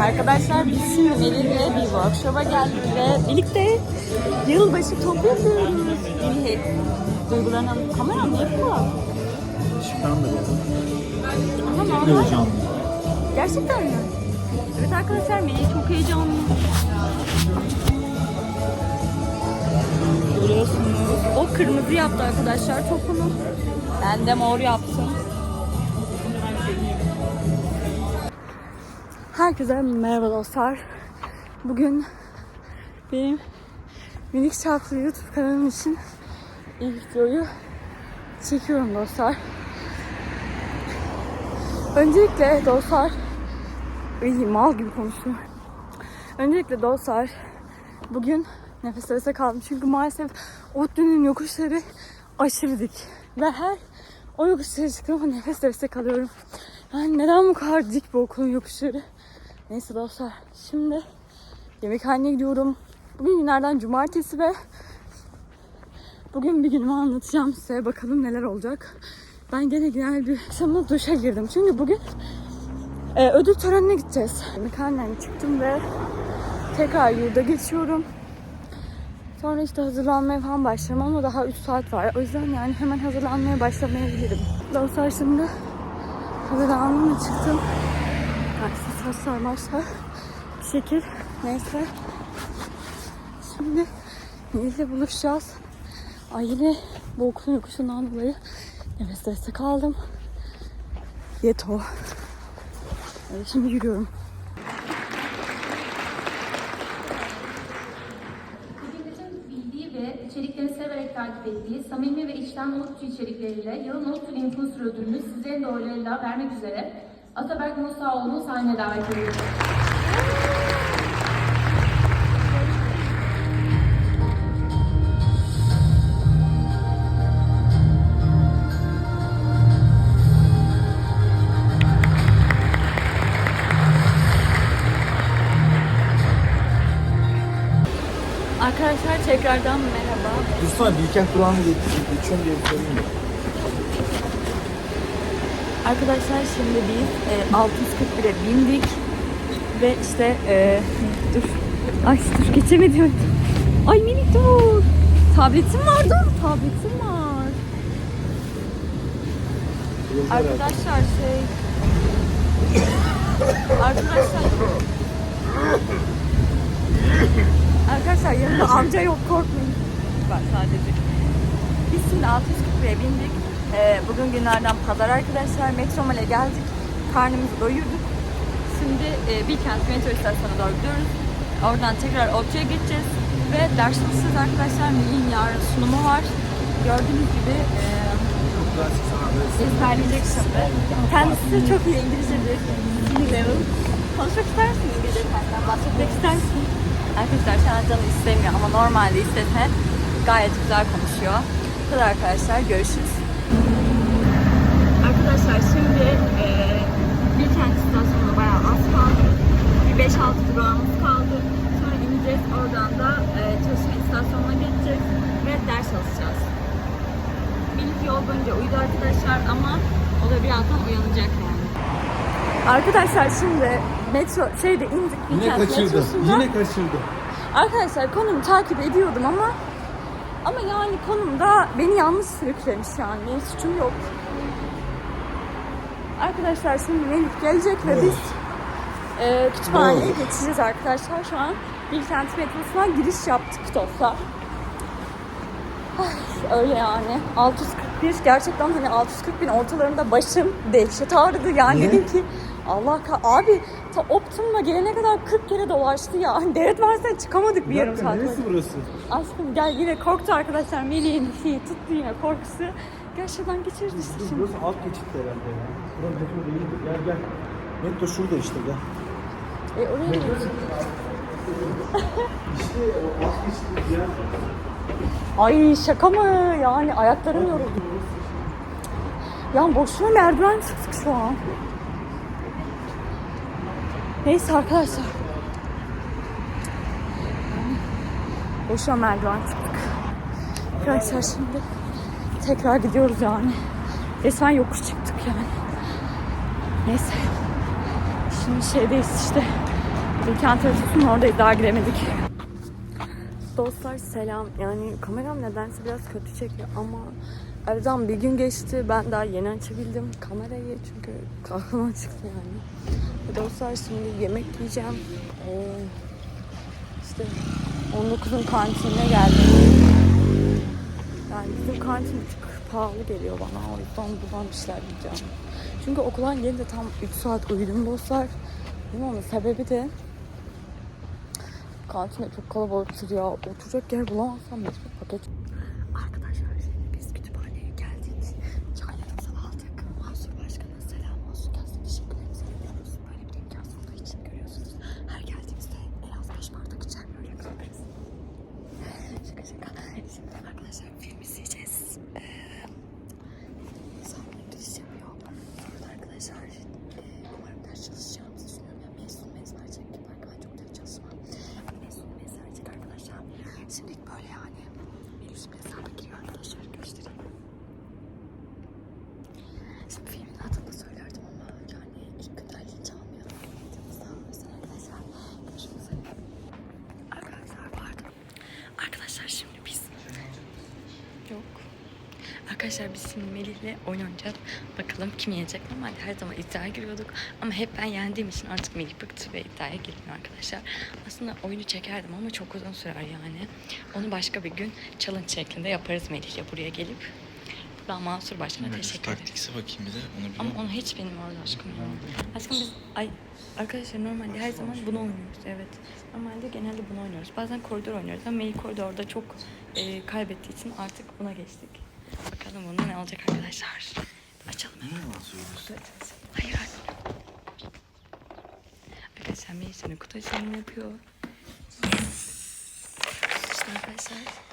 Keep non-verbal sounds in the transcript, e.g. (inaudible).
Arkadaşlar biz şimdi Melih'le bir workshop'a geldik ve birlikte yılbaşı topu yapıyoruz. Melih, duygularını anlat. Kameram niye bu? Işıktan da geldim. Ama normal. Gerçekten mi? Evet arkadaşlar Melih çok heyecanlı. Görüyorsunuz. O kırmızı yaptı arkadaşlar topunu. Ben de mor yaptım. Herkese merhaba dostlar. Bugün benim minik çaplı YouTube kanalım için ilk videoyu çekiyorum dostlar. Öncelikle dostlar İyi mal gibi konuşuyor. Öncelikle dostlar bugün nefes nefese kaldım. Çünkü maalesef ODTÜ'nün yokuşları aşırı dik. Ve her o yokuşlara çıktığımda nefes nefese kalıyorum. Yani neden bu kadar dik bu okulun yokuşları? Neyse dostlar şimdi yemekhaneye gidiyorum. Bugün günlerden cumartesi ve bugün bir günümü anlatacağım size. Bakalım neler olacak. Ben gene genel bir akşamda duşa girdim. Çünkü bugün ee, ödül törenine gideceğiz. Mekandan çıktım ve tekrar yurda geçiyorum. Sonra işte hazırlanmaya falan başlarım ama daha 3 saat var. O yüzden yani hemen hazırlanmaya başlamayabilirim. Dostlar şimdi hazırlandım ve çıktım. Taksi saçlar başlar. Bir şekil. Neyse. Şimdi Nil'le buluşacağız. Ay yine bu okulun yokuşundan dolayı nefes nefese kaldım. Yeto. Evet, Şimdi yürüyorum. İçeriklerini severek takip ettiği samimi ve içten Notçu içerikleriyle yılın Notçu Influencer ödülünü sizlerin de oylarıyla vermek üzere Ataberk Musaoğlu'nu sahneye davet ediyoruz. Arkadaşlar tekrardan merhaba. Dursana Bilkent durağını geçiyorum diye bir sorayım. Arkadaşlar şimdi biz e, 641'e bindik ve işte e, dur. Ay dur geçemedim. Ay minik dur. Tabletim var dur. Tabletim var. Arkadaşlar şey Arkadaşlar Arkadaşlar yanımda amca yok korkmayın. Ben sadece. Biz şimdi 641'e bindik. Ee, bugün günlerden pazar arkadaşlar. Metromale geldik. Karnımızı doyurduk. Şimdi e, Bilkent metro istasyonuna doğru gidiyoruz. Oradan tekrar ODTÜ'ye geçeceğiz. Ve ders çalışacağız arkadaşlar. Milin yarın sunumu var. Gördüğünüz gibi e, ezberleyecek şimdi. Kendisi çok iyi İngilizcedir. Level. Konuşmak ister misin İngilizce senden? Bahsetmek ister misin? Arkadaşlar şu an canı istemiyor ama normalde istese gayet güzel konuşuyor. Bu kadar arkadaşlar. Görüşürüz. Arkadaşlar şimdi e, Bilkent istasyonuna bayağı az kaldı. Bir 5-6 durağımız kaldı. Sonra ineceğiz. Oradan da e, çalışma istasyonuna geçeceğiz ve ders çalışacağız. Minik yol boyunca uyudu arkadaşlar ama o da birazdan uyanacak yani. Arkadaşlar şimdi metro şeyde indik Yine Bilkent kaçırdı. metrosunda. Yine kaçırdı. Arkadaşlar konumu takip ediyordum ama ama yani konumda beni yanlış sürüklemiş yani. Benim suçum yok. Arkadaşlar şimdi Melih gelecek ve biz e, kütüphaneye geçeceğiz arkadaşlar. Şu an Bilkent metrosuna giriş yaptık. Ay, Öyle yani. 641 gerçekten hani 640 bin ortalarında başım dehşet ağrıdı. Yani Niye? dedim ki Allah ka abi ta Optum'la gelene kadar 40 kere dolaştı ya. (laughs) Devlet varsa çıkamadık bir yarım saat. neresi burası? Aşkım gel yine korktu arkadaşlar. Melih'in şeyi tuttu yine korkusu. Gel şuradan geçeriz işte şimdi. Burası alt geçit herhalde ya. Burası metro değildir. Gel gel. Metro şurada işte gel. E oraya gidiyoruz. İşte o alt geçit ya. Ay şaka mı? Yani ayaklarım yoruldu. Ya boşuna merdiven çıktık şu an. Neyse arkadaşlar. Boşuna merdiven çıktık. Arkadaşlar şimdi tekrar gidiyoruz yani. Resmen yokuş çıktık yani. Neyse. Şimdi şeydeyiz işte. Bilkent Tiyatrosu'nun oradayız daha giremedik. Dostlar selam. Yani kameram nedense biraz kötü çekiyor ama aradan bir gün geçti. Ben daha yeni açabildim kamerayı çünkü aklıma çıktı yani. Ve dostlar şimdi yemek yiyeceğim. Ee, işte 19'un kantinine geldim. Yani bizim kantin pahalı geliyor bana. O yüzden buradan bir şeyler yiyeceğim. Çünkü okuldan gelince tam 3 saat uyudum dostlar. Mi onun sebebi de Kantinde çok kalabalıktır ya. Oturacak yer bulamazsam mecbur paket. Arkadaşlar şimdi biz kütüphaneye geldik. Çaylarımızı aldık. Mansur Başkan'a selam olsun. Kendisine teşekkürlerimizi yapıyoruz. Böyle bir imkan sunduğu için görüyorsunuz. Her geldiğimizde en az 5 bardak içer böyle kalırız. şaka şaka. Şimdi arkadaşlar film izleyeceğiz. Ee, Sonra giriş yapıyor. Burada arkadaşlar e, umarım ders çalışacağımızı düşünüyorum. Yani mezun mezun verecek gibi ben çok ders çalışmam. Mezun mezun verecek arkadaşlar. Şimdilik böyle yani. Benim şimdi hesaba giriyor arkadaşlar. Göstereyim. Şimdi filmin adını söylerdim ama yani ilk çalmayalım. Videomuzda mesela arkadaşlar. Arkadaşlar şimdi biz Yok. Arkadaşlar biz şimdi Melih'le oyun oynayacağız. Bakalım kim yenecek. Normalde her zaman iddiaya giriyorduk. Ama hep ben yendiğim için artık Melih bıktı ve iddiaya girmiyor arkadaşlar. Aslında oyunu çekerdim ama çok uzun sürer yani. Onu başka bir gün challenge şeklinde yaparız Melih'le buraya gelip. Ben Mansur Başkan'a teşekkür ederim. Taktikse bakayım bir de onu biliyor Ama onu hiç bilmiyoruz aşkım ya. Aşkım biz ay arkadaşlar normalde her zaman bunu oynuyoruz evet. Normalde genelde bunu oynuyoruz. Bazen koridor oynuyoruz ama Melih koridorda çok e, kaybettiği için artık buna geçtik. Bakalım bunda ne olacak arkadaşlar. Açalım hemen. Niye yalan söylüyorsun? Hayır hayır. Arkadaşlar Melih şimdi kutu açılımı yapıyor. İşte arkadaşlar. Arkadaşlar